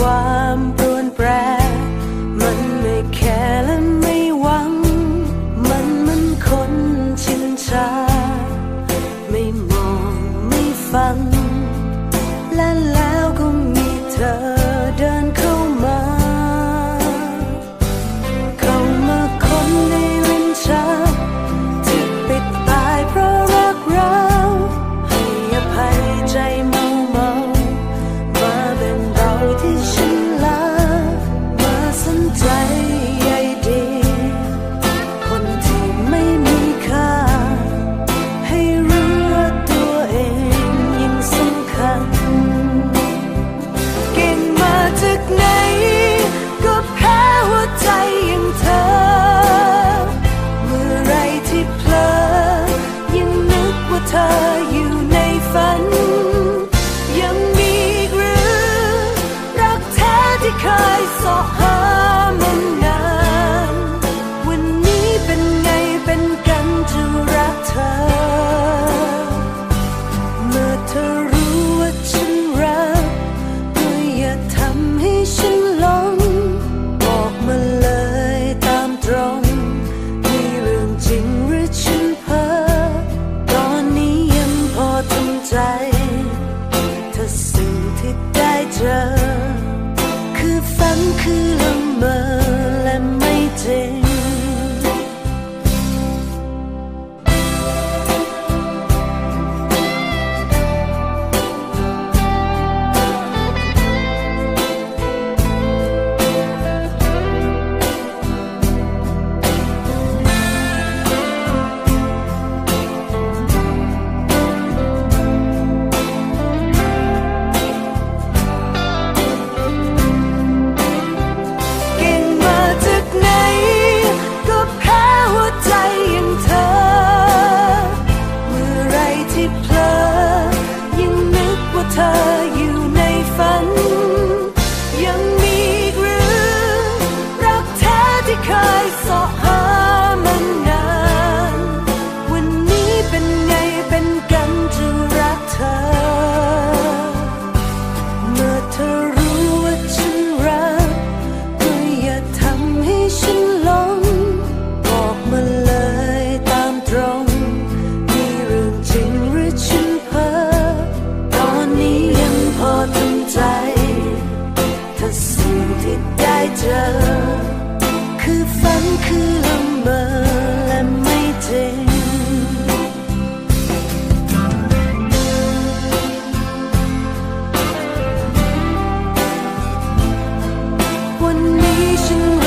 ความปรวนแปร มันไม่แค่และไม่หวัง มันมันคนชินชา ไม่มองไม่ฟัง 你心。ันคือลมเมอ you.